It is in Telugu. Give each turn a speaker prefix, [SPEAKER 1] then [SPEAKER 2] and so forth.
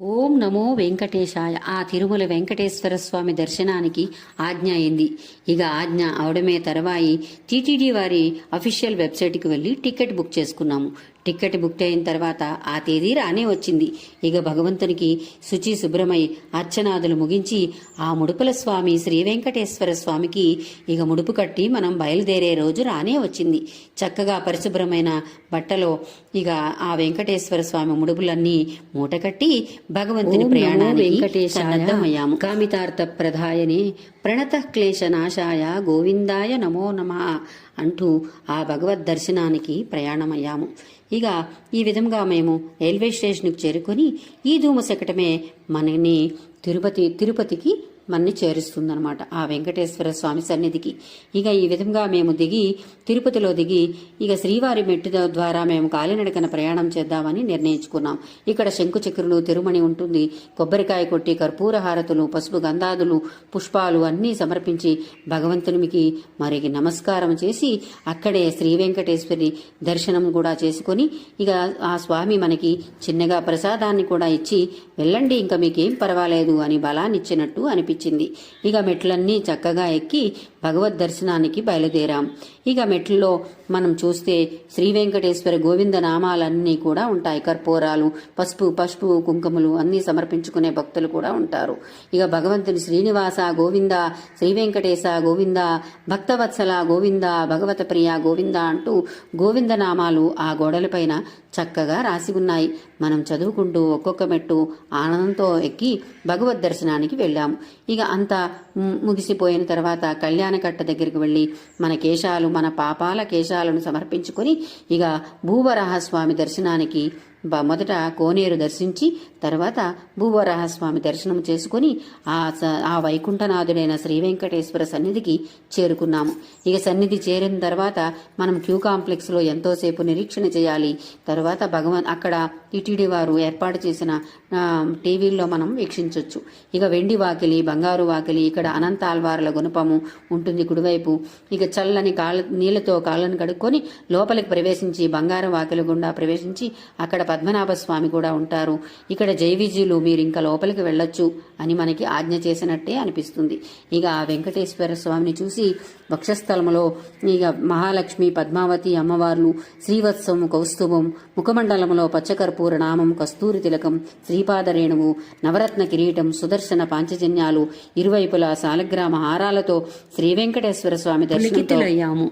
[SPEAKER 1] ఓం నమో వెంకటేశాయ. ఆ తిరుమల వెంకటేశ్వర స్వామి దర్శనానికి ఆజ్ఞ అయింది. ఇక ఆజ్ఞ అవడమే తర్వాయి టీటీడీ వారి అఫీషియల్ వెబ్సైట్కి వెళ్ళి టికెట్ బుక్ చేసుకున్నాము. టికెట్ బుక్ అయిన తర్వాత ఆ తేదీ రానే వచ్చింది. ఇక భగవంతునికి శుచి శుభ్రమై అర్చనాదులు ముగించి ఆ ముడుపుల స్వామి శ్రీ వెంకటేశ్వర స్వామికి ఇక ముడుపు కట్టి మనం బయలుదేరే రోజు రానే వచ్చింది. చక్కగా పరిశుభ్రమైన బట్టలో ఇక ఆ వెంకటేశ్వర స్వామి ముడుపులన్నీ మూటకట్టి భగవంతుని ప్రయాణానికి
[SPEAKER 2] వెంకటేశాయ.
[SPEAKER 1] సన్నద్ధమయ్యాము. కామితార్థ ప్రధాయనే ప్రణత క్లేశ నాశాయ గోవిందాయ నమో నమ. అంటూ ఆ భగవద్ దర్శనానికి ప్రయాణమయ్యాము. ఇక ఈ విధంగా మేము రైల్వే స్టేషన్కి చేరుకొని ఈ ధూమశకటమే మనని తిరుపతి తిరుపతికి మనని చేరుస్తుందన్నమాట. ఆ వెంకటేశ్వర స్వామి సన్నిధికి. ఇక ఈ విధంగా మేము దిగి తిరుపతిలో దిగి ఇక శ్రీవారి మెట్టు ద్వారా మేము కాలినడకన ప్రయాణం చేద్దామని నిర్ణయించుకున్నాం. ఇక్కడ శంకు చక్రులు తిరుమణి ఉంటుంది. కొబ్బరికాయ కొట్టి కర్పూర హారతులు పసుపు గంధాదులు పుష్పాలు అన్నీ సమర్పించి భగవంతునికి మరి నమస్కారం చేసి అక్కడే శ్రీ వెంకటేశ్వరి దర్శనం కూడా చేసుకొని ఇక ఆ స్వామి మనకి చిన్నగా ప్రసాదాన్ని కూడా ఇచ్చి వెళ్ళండి ఇంకా మీకేం పర్వాలేదు అని బలాన్ని ఇచ్చినట్టు అనిపించింది ఇక మెట్లన్నీ చక్కగా ఎక్కి భగవద్ దర్శనానికి బయలుదేరాం. ఇక మెట్లలో మనం చూస్తే శ్రీ వెంకటేశ్వర గోవింద నామాలన్నీ కూడా ఉంటాయి. కర్పూరాలు పసుపు పసుపు కుంకుమలు అన్నీ సమర్పించుకునే భక్తులు కూడా ఉంటారు. ఇక భగవంతుని శ్రీనివాస గోవింద శ్రీ వెంకటేశ గోవింద భక్తవత్సల గోవింద భగవత ప్రియ గోవింద అంటూ గోవింద నామాలు ఆ గోడలపైన చక్కగా రాసి ఉన్నాయి. మనం చదువుకుంటూ ఒక్కొక్క మెట్టు ఆనందంతో ఎక్కి భగవద్ దర్శనానికి వెళ్ళాము ఇక అంతా ముగిసిపోయిన తర్వాత కళ్యాణకట్ట దగ్గరికి వెళ్ళి మన కేశాలు మన పాపాల కేశాలను సమర్పించుకొని ఇక భూవరాహస్వామి దర్శనానికి మొదట కోనేరు దర్శించి తర్వాత భూవరాహస్వామి దర్శనం చేసుకుని ఆ స- ఆ వైకుంఠనాథుడైన శ్రీ వెంకటేశ్వర సన్నిధికి చేరుకున్నాము. ఇక సన్నిధి చేరిన తర్వాత మనం క్యూ కాంప్లెక్స్లో ఎంతోసేపు నిరీక్షణ చేయాలి. తర్వాత భగవాన్ అక్కడ టిటిడి వారు ఏర్పాటు చేసిన టీవీల్లో మనం వీక్షించవచ్చు ఇక వెండి వాకిలి బంగారు వాకిలి ఇక్కడ అనంత ఆల్వార్ల గుణపము ఉంటుంది కుడివైపు. ఇక చల్లని కాళ్ళ నీళ్ళతో కాళ్ళను కడుక్కొని లోపలికి ప్రవేశించి బంగారు వాకిలి గుండా ప్రవేశించి అక్కడ పద్మనాభ స్వామి కూడా ఉంటారు. ఇక్కడ జైవిజీలు మీరు ఇంకా లోపలికి వెళ్ళొచ్చు అని మనకి ఆజ్ఞ చేసినట్టే అనిపిస్తుంది. ఇక ఆ వెంకటేశ్వర స్వామిని చూసి వక్షస్థలములో ఇక మహాలక్ష్మి పద్మావతి అమ్మవార్లు శ్రీవత్సము కౌస్తుభం ముఖమండలములో పచ్చకర్పూర నామం కస్తూరి తిలకం శ్రీపాదరేణువు నవరత్న కిరీటం సుదర్శన పాంచజన్యాలు ఇరువైపులా సాలగ్రామ హారాలతో శ్రీ వెంకటేశ్వర స్వామి దర్శనం
[SPEAKER 2] పులికితులయ్యాము